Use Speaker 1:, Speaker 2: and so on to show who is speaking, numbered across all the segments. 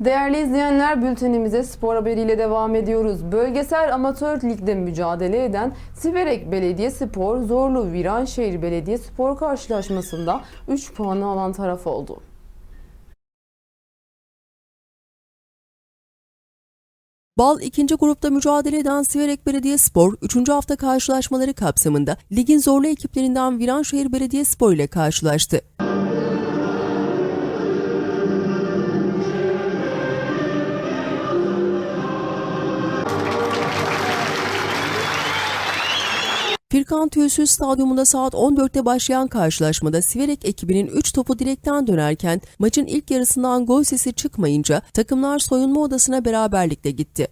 Speaker 1: Değerli izleyenler bültenimize spor haberiyle devam ediyoruz. Bölgesel amatör ligde mücadele eden Siverek Belediyespor Zorlu Viranşehir Belediyespor karşılaşmasında 3 puanı alan taraf oldu.
Speaker 2: Bal 2. grupta mücadele eden Siverek Belediyespor 3. hafta karşılaşmaları kapsamında ligin zorlu ekiplerinden Viranşehir Belediyespor ile karşılaştı. Firkan Tüysüz Stadyumunda saat 14'te başlayan karşılaşmada Siverek ekibinin 3 topu direkten dönerken maçın ilk yarısından gol sesi çıkmayınca takımlar soyunma odasına beraberlikle gitti.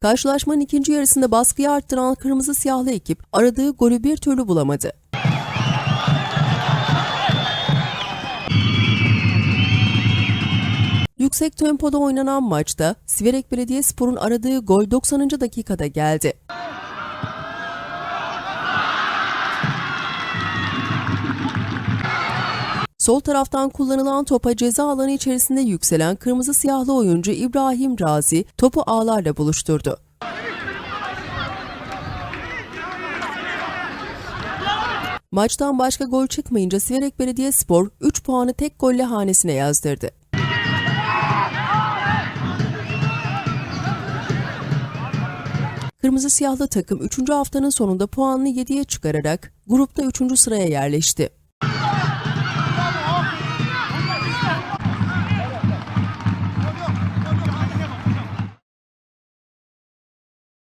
Speaker 2: Karşılaşmanın ikinci yarısında baskıyı arttıran kırmızı siyahlı ekip aradığı golü bir türlü bulamadı. Yüksek tempoda oynanan maçta Siverek Belediyespor'un aradığı gol 90. dakikada geldi. Sol taraftan kullanılan topa ceza alanı içerisinde yükselen kırmızı siyahlı oyuncu İbrahim Razi topu ağlarla buluşturdu. Maçtan başka gol çıkmayınca Siverek Belediyespor 3 puanı tek golle hanesine yazdırdı. Kırmızı siyahlı takım 3. haftanın sonunda puanını 7'ye çıkararak grupta 3. sıraya yerleşti.